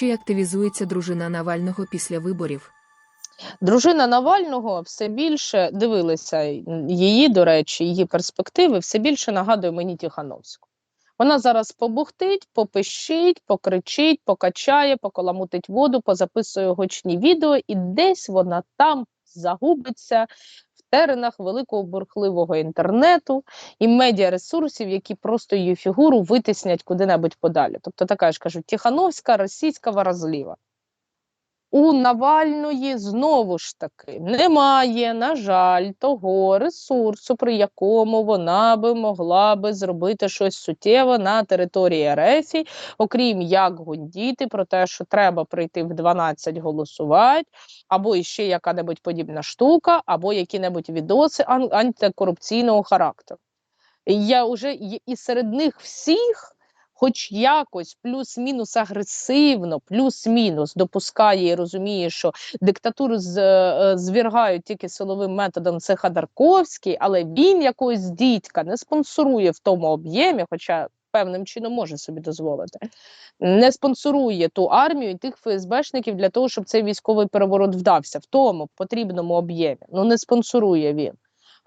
Чи активізується дружина Навального після виборів? Дружина Навального все більше дивилися її, до речі, її перспективи все більше нагадує мені Тихановську. Вона зараз побухтить, попищить, покричить, покачає, покаламутить воду, позаписує гучні відео, і десь вона там загубиться теренах великого бурхливого інтернету і медіаресурсів, які просто її фігуру витиснять куди-небудь подалі. Тобто, така ж кажуть, Тихановська, російська варазліва. У Навальної знову ж таки немає, на жаль, того ресурсу, при якому вона би могла би зробити щось суттєве на території РФ, окрім як гундіти про те, що треба прийти в 12 голосувати, або іще яка-небудь подібна штука, або які-небудь відоси ан- антикорупційного характеру. Я вже і серед них всіх хоч якось плюс-мінус агресивно, плюс-мінус допускає і розуміє, що диктатуру з, е, звергають тільки силовим методом. Це Ходорковський, але він якогось дідька не спонсорує в тому об'ємі, хоча певним чином може собі дозволити. Не спонсорує ту армію і тих ФСБшників для того, щоб цей військовий переворот вдався в тому потрібному об'ємі. Ну не спонсорує він.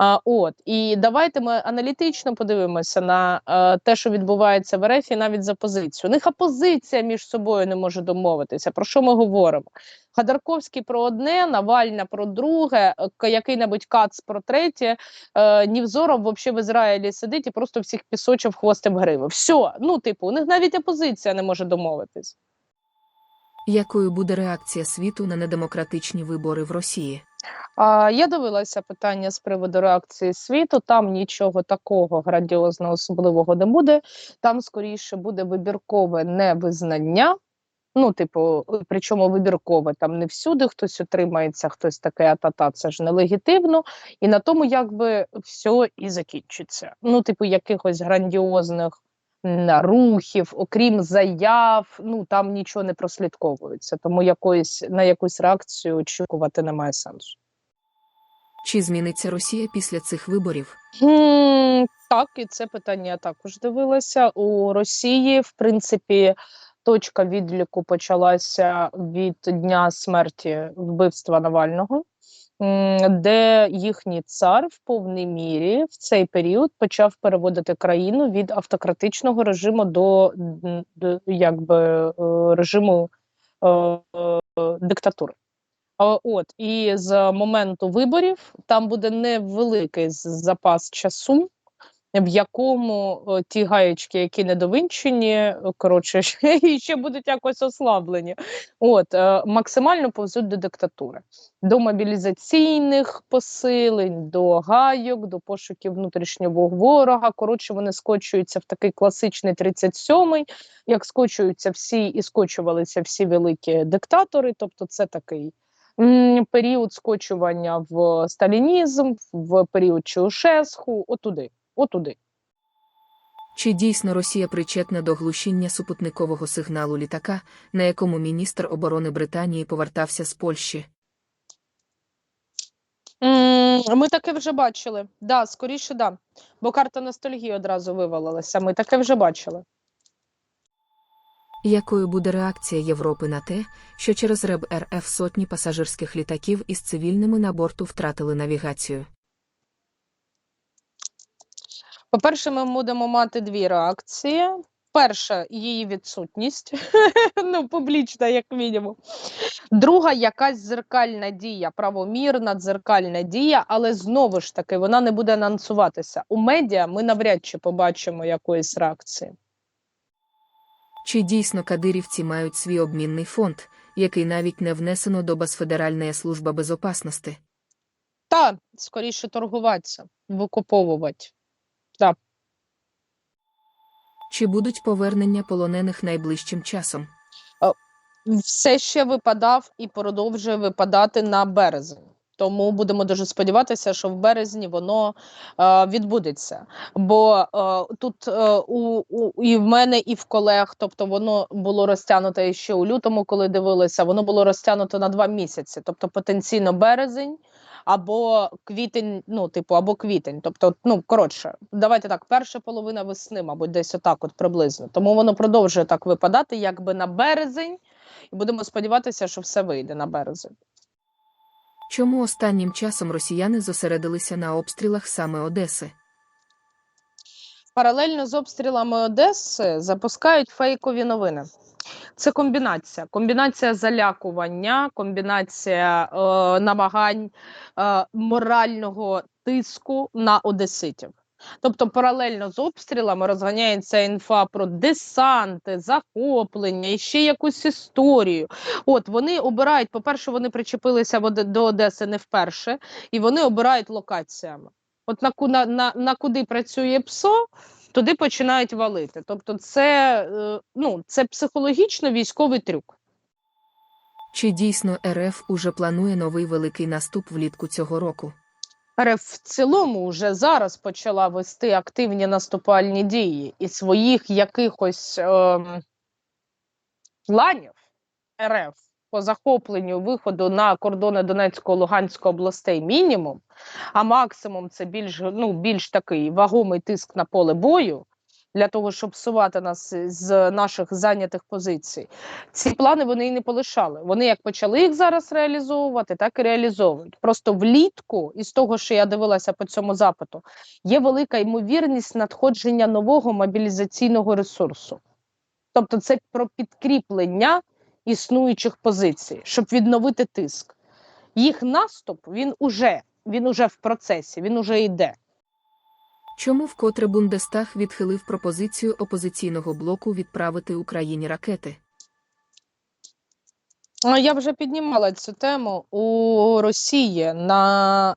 А, от і давайте ми аналітично подивимося на е, те, що відбувається в РФ, і навіть за позицію. У них опозиція між собою не може домовитися. Про що ми говоримо? Ходорковський про одне, Навальна про друге, е, який-небудь Кац про третє. Е, Нівзоров взагалі в Ізраїлі сидить і просто всіх пісочив хвостем гриви. Все, ну типу, у них навіть опозиція не може домовитись. Якою буде реакція світу на недемократичні вибори в Росії? А, я дивилася питання з приводу реакції світу. Там нічого такого грандіозного особливого не буде. Там скоріше буде вибіркове невизнання. Ну, типу, е, причому вибіркове там не всюди хтось утримається, хтось таке а-та-та, це ж нелегітимно. І на тому якби все і закінчиться. Ну, типу, якихось грандіозних рухів, окрім заяв, ну там нічого не прослідковується. Тому якоїсь на якусь реакцію очікувати немає сенсу. Чи зміниться Росія після цих виборів? Так, і це питання я також дивилася. У Росії, в принципі, точка відліку почалася від дня смерті вбивства Навального, де їхній цар в повній мірі в цей період почав переводити країну від автократичного режиму до, до якби е, режиму е, е, диктатури. От і з моменту виборів там буде невеликий запас часу, в якому е, ті гаєчки, які недовинчені, е, коротше, і ще будуть якось ослаблені. От е, максимально повзуть до диктатури, до мобілізаційних посилень, до гайок, до пошуків внутрішнього ворога. Коротше, вони скочуються в такий класичний 37-й, як скочуються всі і скочувалися всі великі диктатори. Тобто, це такий період скочування в сталінізм, в період Чаушеску, отуди, отуди. Чи дійсно Росія причетна до глушіння супутникового сигналу літака, на якому міністр оборони Британії повертався з Польщі? Ми таке вже бачили. Да, скоріше, да. Бо карта ностальгії одразу вивалилася. Ми таке вже бачили. Якою буде реакція Європи на те, що через РЕБ РФ сотні пасажирських літаків із цивільними на борту втратили навігацію? По-перше, ми будемо мати дві реакції. Перша її відсутність, ну, публічна, як мінімум. Друга якась дзеркальна дія, правомірна дзеркальна дія, але знову ж таки вона не буде анонсуватися. У медіа ми навряд чи побачимо якоїсь реакції. Чи дійсно кадирівці мають свій обмінний фонд, який навіть не внесено до Басфедеральної служби безопасності? Та скоріше торгуватися, викуповувати. Так. Чи будуть повернення полонених найближчим часом? все ще випадав і продовжує випадати на березень. Тому будемо дуже сподіватися, що в березні воно е, відбудеться. Бо е, тут е, у, у і в мене, і в колег, тобто воно було розтягнуто ще у лютому, коли дивилися, воно було розтягнуто на два місяці, тобто потенційно березень. Або квітень, ну типу, або квітень. Тобто, ну коротше, давайте так, перша половина весни, мабуть, десь отак, от приблизно. Тому воно продовжує так випадати, якби на березень і будемо сподіватися, що все вийде на березень. Чому останнім часом росіяни зосередилися на обстрілах саме Одеси? Паралельно з обстрілами Одеси запускають фейкові новини. Це комбінація. Комбінація залякування, комбінація е, намагань е, морального тиску на одеситів. Тобто, паралельно з обстрілами розганяється інфа про десанти, захоплення і ще якусь історію. От вони обирають, по-перше, вони причепилися до Одеси не вперше, і вони обирають локаціями. От на, на, на, на куди працює ПСО, туди починають валити. Тобто, це, е, ну, це психологічно військовий трюк. Чи дійсно РФ уже планує новий великий наступ влітку цього року? РФ в цілому вже зараз почала вести активні наступальні дії і своїх якихось ем, планів РФ по захопленню виходу на кордони Донецької Луганської областей мінімум, а максимум це більш, ну, більш такий вагомий тиск на поле бою для того, щоб всувати нас з наших зайнятих позицій. Ці плани вони і не полишали. Вони як почали їх зараз реалізовувати, так і реалізовують. Просто влітку, із того, що я дивилася по цьому запиту, є велика ймовірність надходження нового мобілізаційного ресурсу. Тобто, це про підкріплення існуючих позицій, щоб відновити тиск. Їх наступ він уже, він уже в процесі, він уже йде. Чому вкотре Бундестаг відхилив пропозицію опозиційного блоку відправити Україні ракети? Я вже піднімала цю тему у Росії на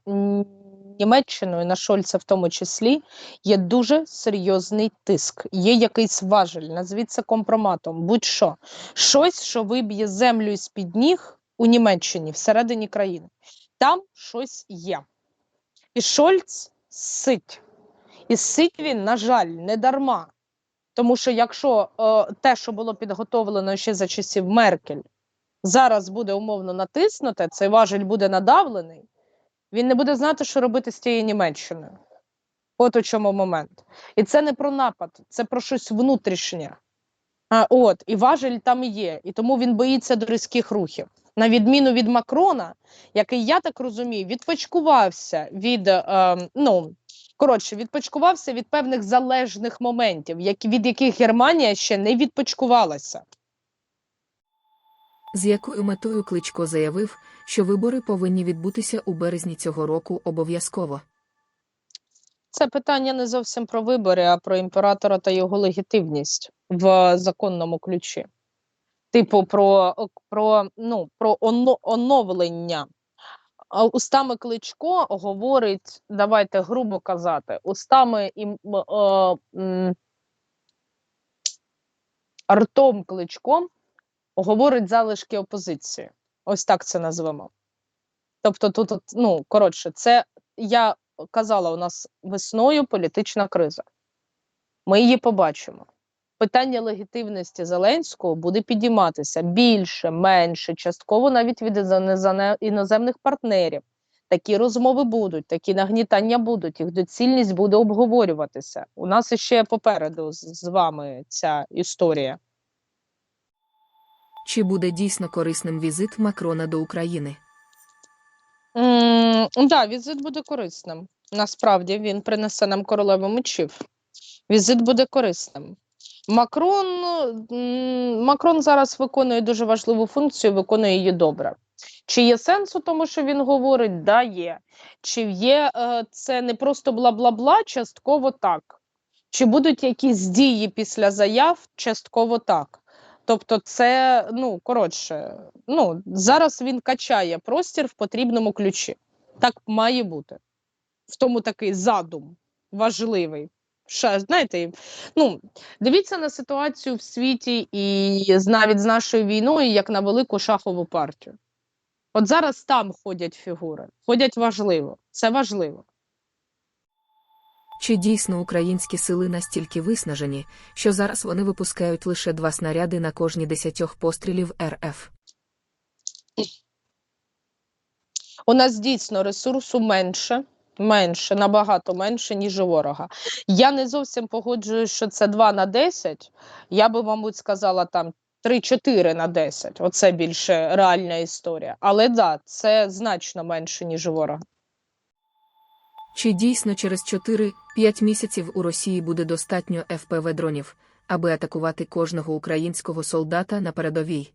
Німеччину і на Шольца в тому числі є дуже серйозний тиск. Є якийсь важель, назвіть це компроматом, будь-що. Щось, що виб'є землю із під ніг у Німеччині всередині країни. Там щось є. І Шольц сить. І сить він, на жаль, не дарма. Тому що якщо е, те, що було підготовлено ще за часів Меркель, зараз буде умовно натиснуте, цей важель буде надавлений, він не буде знати, що робити з тією Німеччиною. От у чому момент. І це не про напад, це про щось внутрішнє. А, от, і важель там є, і тому він боїться до різких рухів. На відміну від Макрона, який, я так розумію, відпочкувався від, е, ну, коротше, відпочкувався від певних залежних моментів, які, від яких Германія ще не відпочкувалася. З якою метою Кличко заявив, що вибори повинні відбутися у березні цього року обов'язково? Це питання не зовсім про вибори, а про імператора та його легітимність в законному ключі. Типу, про, про, ну, про оновлення. Устами Кличко говорить, давайте грубо казати, устами ім, м, е, Артом Кличком говорить залишки опозиції. Ось так це назвемо. Тобто, тут, ну, коротше, це я казала, у нас весною політична криза. Ми її побачимо. Питання легітимності Зеленського буде підійматися більше, менше, частково навіть від іноземних партнерів. Такі розмови будуть, такі нагнітання будуть, їх доцільність буде обговорюватися. У нас іще попереду з, вами ця історія. Чи буде дійсно корисним візит Макрона до України? Так, да, візит буде корисним. Насправді він принесе нам королеву мечів. Візит буде корисним. Макрон, Макрон зараз виконує дуже важливу функцію, виконує її добре. Чи є сенс у тому, що він говорить? Да, є. Чи є е, це не просто бла-бла-бла, частково так. Чи будуть якісь дії після заяв? Частково так. Тобто, це, ну, коротше, ну, зараз він качає простір в потрібному ключі. Так має бути. В тому такий задум важливий. Ще, знаєте, ну, дивіться на ситуацію в світі і навіть з нашою війною, як на велику шахову партію. От зараз там ходять фігури, ходять важливо. Це важливо. Чи дійсно українські сили настільки виснажені, що зараз вони випускають лише два снаряди на кожні десятьох пострілів РФ? У нас дійсно ресурсу менше, менше, набагато менше, ніж у ворога. Я не зовсім погоджуюсь, що це 2 на 10. Я би, мабуть, сказала там 3-4 на 10. Оце більше реальна історія. Але да, це значно менше, ніж у ворога. Чи дійсно через 4-5 місяців у Росії буде достатньо ФПВ дронів, аби атакувати кожного українського солдата на передовій?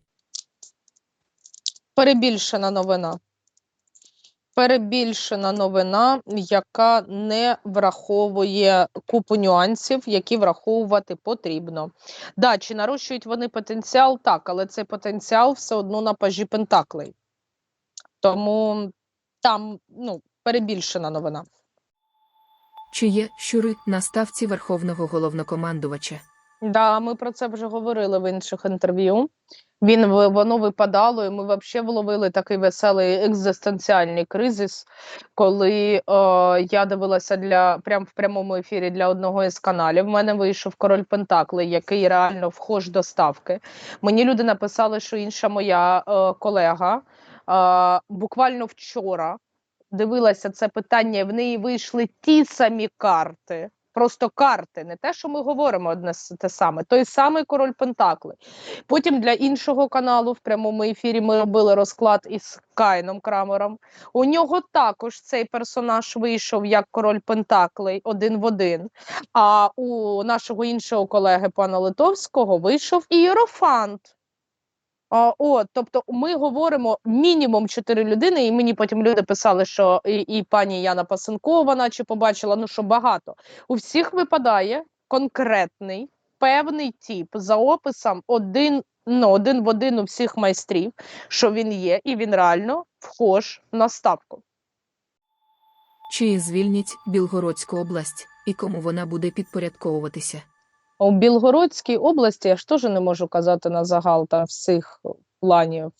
Перебільшена новина. Перебільшена новина, яка не враховує купу нюансів, які враховувати потрібно. Да, чи нарощують вони потенціал? Так, але цей потенціал все одно на пажі Пентаклей. Тому там ну, перебільшена новина. Чи є щури на ставці верховного головнокомандувача? Да, ми про це вже говорили в інших інтерв'ю. Він воно випадало, і ми взагалі вловили такий веселий екзистенціальний кризис, коли е, я дивилася для прям в прямому ефірі для одного із каналів. В мене вийшов король Пентакли, який реально вхож до ставки. Мені люди написали, що інша моя е, колега е, буквально вчора дивилася це питання, в неї вийшли ті самі карти. Просто карти, не те, що ми говоримо одне те саме, той самий король Пентакли. Потім для іншого каналу в прямому ефірі ми робили розклад із Кайном Крамером. У нього також цей персонаж вийшов як король Пентаклей один в один. А у нашого іншого колеги пана Литовського вийшов ієрофант. От, тобто ми говоримо мінімум чотири людини, і мені потім люди писали, що і, і пані Яна Пасенкова, наче побачила, ну що багато. У всіх випадає конкретний певний тип за описом один, ну, один в один у всіх майстрів, що він є, і він реально вхож на ставку. Чи звільнять Білгородську область і кому вона буде підпорядковуватися? У Білгородській області я ж теж не можу казати на загал там всіх планів,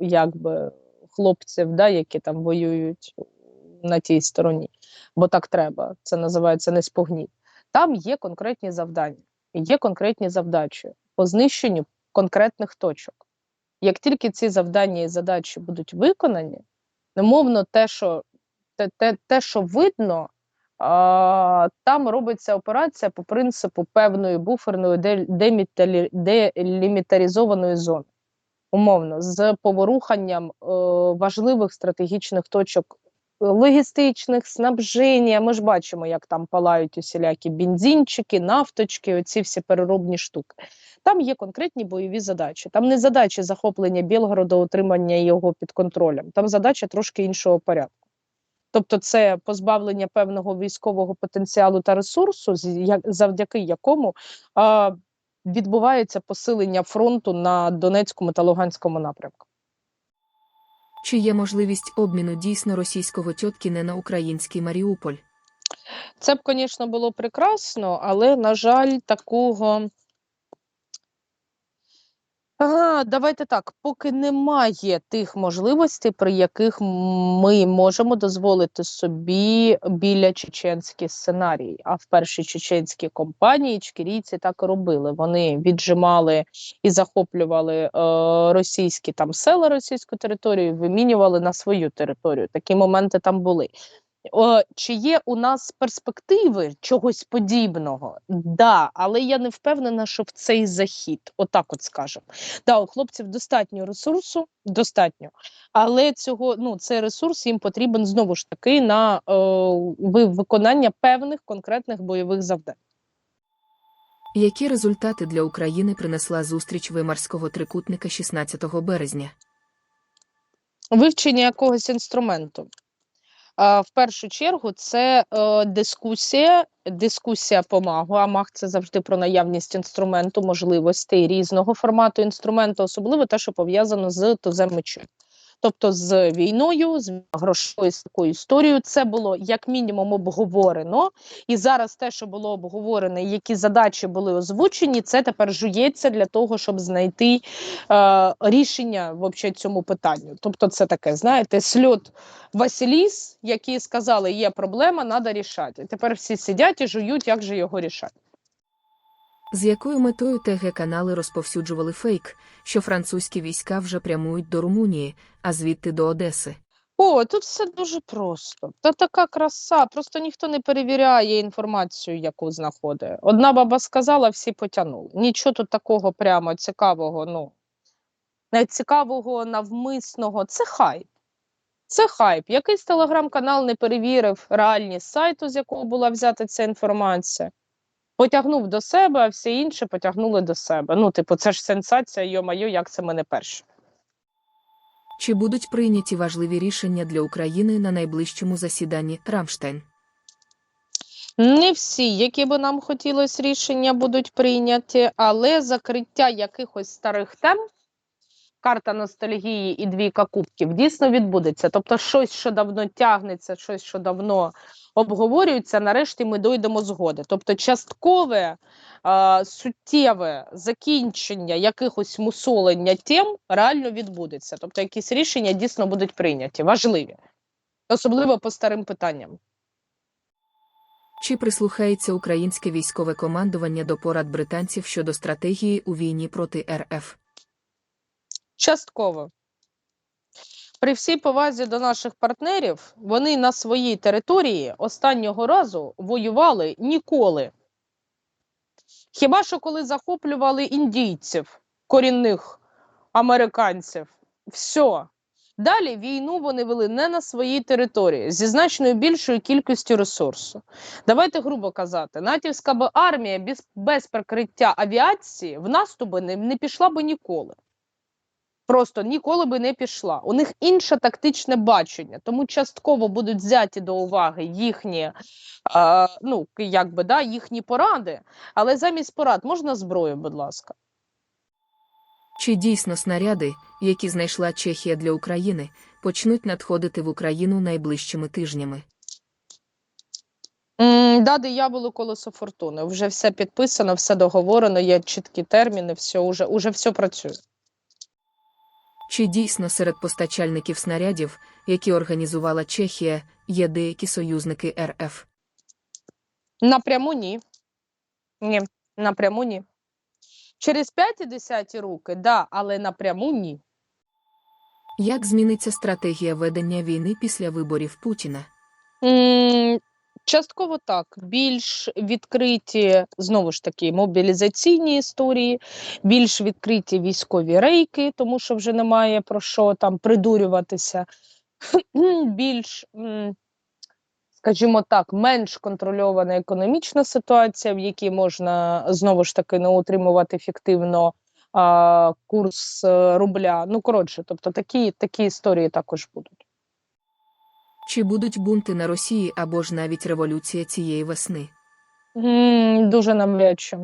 якби хлопців, да, які там воюють на тій стороні, бо так треба. Це називається не спогніть. Там є конкретні завдання, є конкретні завдачі по знищенню конкретних точок. Як тільки ці завдання і задачі будуть виконані, немовно те, що те, те, те, що видно, там робиться операція по принципу певної буферної де- деміталі- делімітаризованої зони, умовно, з поворуханням е, важливих стратегічних точок е, логістичних, снабження. Ми ж бачимо, як там палають усілякі бензинчики, нафточки, оці всі переробні штуки. Там є конкретні бойові задачі. Там не задачі захоплення Білгорода, утримання його під контролем. Там задача трошки іншого порядку. Тобто, це позбавлення певного військового потенціалу та ресурсу, завдяки якому а, відбувається посилення фронту на Донецькому та Луганському напрямку. Чи є можливість обміну дійсно російського Тьоткіне на український Маріуполь? Це б, звісно, було прекрасно, але, на жаль, такого. Давайте так, поки немає тих можливостей, при яких ми можемо дозволити собі біля чеченський сценарій. А в першій чеченській компанії чкірійці так робили. Вони віджимали і захоплювали е, російські там села, російську територію, вимінювали на свою територію. Такі моменти там були. О, чи є у нас перспективи чогось подібного? Да, але я не впевнена, що в цей захід, отак от скажемо. Да, у хлопців достатньо ресурсу, достатньо, але цього ну цей ресурс їм потрібен знову ж таки на ви- виконання певних конкретних бойових завдань. Які результати для України принесла зустріч Вимарського трикутника 16 березня? Вивчення якогось інструменту. В першу чергу це е, дискусія, дискусія по магу. А маг це завжди про наявність інструменту, можливостей різного формату інструменту, особливо те, що пов'язано з тузем мечем. Тобто з війною, з грошовою з такою історією, це було як мінімум обговорено. І зараз те, що було обговорено, які задачі були озвучені, це тепер жується для того, щоб знайти е, рішення вообще цьому питанню. Тобто, це таке, знаєте, сльот Василіс, які сказали, є проблема, треба рішати. Тепер всі сидять і жують, як же його рішати. З якою метою ТГ-канали розповсюджували фейк, що французькі війська вже прямують до Румунії, а звідти до Одеси? О, тут все дуже просто. Та така краса, просто ніхто не перевіряє інформацію, яку знаходить. Одна баба сказала, всі потягнули. Нічого тут такого прямо цікавого, ну, цікавого, навмисного. Це хайп. Це хайп. Якийсь телеграм-канал не перевірив реальність сайту, з якого була взята ця інформація. Потягнув до себе, а всі інші потягнули до себе. Ну, типу, це ж сенсація, йо-майо, як це мене перше. Чи будуть прийняті важливі рішення для України на найближчому засіданні Рамштайн? Не всі, які би нам хотілося рішення, будуть прийняті, але закриття якихось старих тем, карта ностальгії і двійка кубків, дійсно відбудеться. Тобто, щось, що давно тягнеться, щось, що давно обговорюється, нарешті ми дойдемо згоди. Тобто, часткове е, суттєве закінчення якихось мусолення тем реально відбудеться. Тобто, якісь рішення дійсно будуть прийняті, важливі, особливо по старим питанням. Чи прислухається українське військове командування до порад британців щодо стратегії у війні проти РФ? Частково. При всій повазі до наших партнерів, вони на своїй території останнього разу воювали ніколи. Хіба що коли захоплювали індійців, корінних американців. Все. Далі війну вони вели не на своїй території зі значною більшою кількістю ресурсу. Давайте грубо казати, натівська б армія без, без прикриття авіації в наступ би не, не пішла би ніколи. Просто ніколи би не пішла. У них інше тактичне бачення, тому частково будуть взяті до уваги їхні, е, ну якби да, їхні поради, але замість порад можна зброю, будь ласка. Чи дійсно снаряди, які знайшла Чехія для України, почнуть надходити в Україну найближчими тижнями? Да, дияволу колесо фортуни. Вже все підписано, все договорено, є чіткі терміни, все уже, уже все працює. Чи дійсно серед постачальників снарядів, які організувала Чехія, є деякі союзники РФ? Напряму ні. Ні, напряму ні. Через п'яті десяті руки, да, але напряму ні. Як зміниться стратегія ведення війни після виборів Путіна? М, Частково так, більш відкриті знову ж таки мобілізаційні історії, більш відкриті військові рейки, тому що вже немає про що там придурюватися. більш, скажімо так, менш контрольована економічна ситуація, в якій можна знову ж таки не утримувати фіктивно а, курс е, рубля. Ну коротше, тобто такі, такі історії також будуть. Чи будуть бунти на Росії або ж навіть революція цієї весни? М, Дуже навряд чи.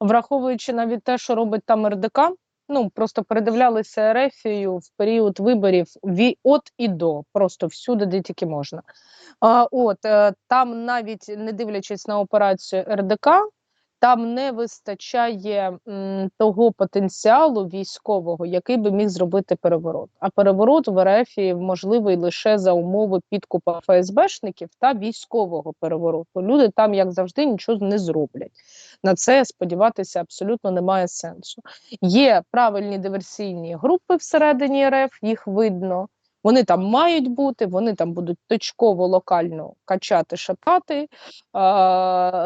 Враховуючи навіть те, що робить там РДК, ну просто передивлялися Ерефію в період виборів ві от і до, просто всюди, де тільки можна. А, от е, там, навіть не дивлячись на операцію РДК, там не вистачає м, того потенціалу військового, який би міг зробити переворот. А переворот в РФ можливий лише за умови підкупа ФСБшників та військового перевороту. Люди там, як завжди, нічого не зроблять. На це сподіватися абсолютно немає сенсу. Є правильні диверсійні групи всередині РФ, їх видно. Вони там мають бути, вони там будуть точково локально качати, шатати.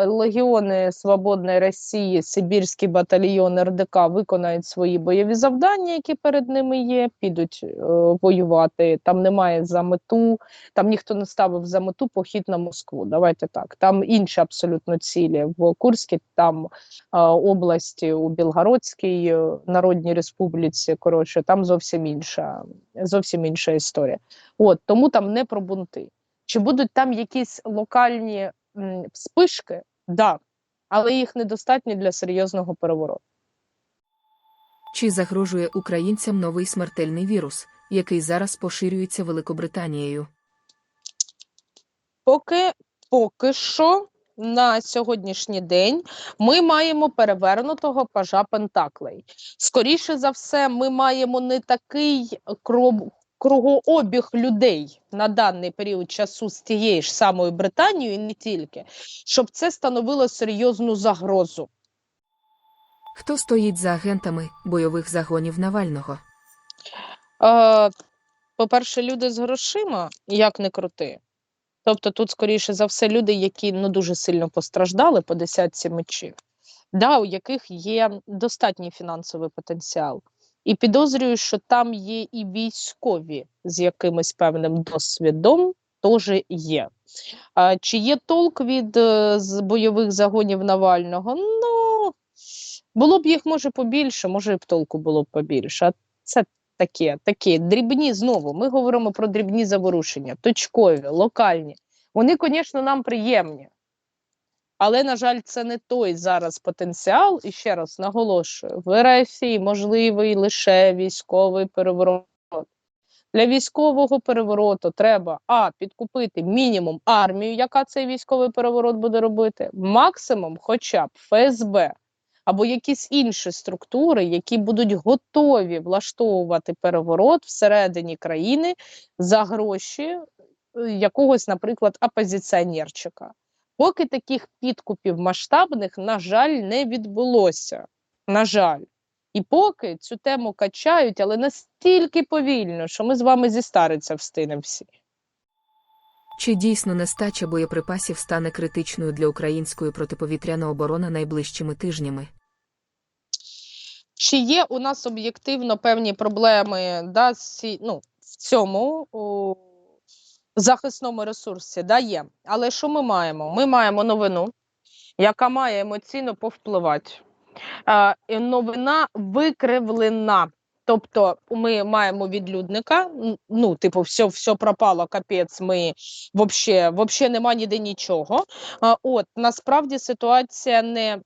Легіони Свободної Росії, Сибірський батальйон РДК виконають свої бойові завдання, які перед ними є, підуть е, воювати. Там немає за мету, там ніхто не ставив за мету похід на Москву. Давайте так. Там інші абсолютно цілі в Курській, там області у Білгородській е, Народній Республіці. Коротше, там зовсім інша, зовсім інша історія. От тому там не про бунти. Чи будуть там якісь локальні м, вспишки? Да, але їх недостатньо для серйозного перевороту. Чи загрожує українцям новий смертельний вірус, який зараз поширюється Великобританією? Поки поки що на сьогоднішній день ми маємо перевернутого пажа Пентаклей. Скоріше за все, ми маємо не такий кругообіг людей на даний період часу з тією ж самою Британією, і не тільки, щоб це становило серйозну загрозу. Хто стоїть за агентами бойових загонів Навального? Е, по-перше, люди з грошима, як не крути. Тобто тут, скоріше за все, люди, які ну, дуже сильно постраждали по десятці мечів, да, у яких є достатній фінансовий потенціал. І підозрюю, що там є і військові з якимось певним досвідом, теж є. А, чи є толк від е, з бойових загонів Навального? Ну, було б їх може побільше, може б толку було б побільше. Це таке, такі дрібні знову. Ми говоримо про дрібні заворушення, точкові, локальні. Вони, звісно, нам приємні. Але, на жаль, це не той зараз потенціал, і ще раз наголошую: в РФ можливий лише військовий переворот. Для військового перевороту треба а підкупити мінімум армію, яка цей військовий переворот буде робити, максимум, хоча б ФСБ або якісь інші структури, які будуть готові влаштовувати переворот всередині країни за гроші е, якогось, наприклад, опозиціонерчика. Поки таких підкупів масштабних, на жаль, не відбулося. На жаль. І поки цю тему качають, але настільки повільно, що ми з вами зі стариця встинемо всі. Чи дійсно нестача боєприпасів стане критичною для української протиповітряної оборони найближчими тижнями? Чи є у нас об'єктивно певні проблеми да, ці- ну, в цьому о, захисному ресурсі? Да, є. Але що ми маємо? Ми маємо новину, яка має емоційно повпливати. Е, новина викривлена. Тобто ми маємо відлюдника, ну, типу, все, все пропало, капець, ми вообще, вообще нема ніде нічого. А, от, насправді ситуація не,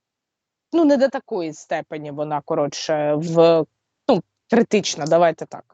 ну, не до такої степені вона, коротше, в, ну, критична, давайте так.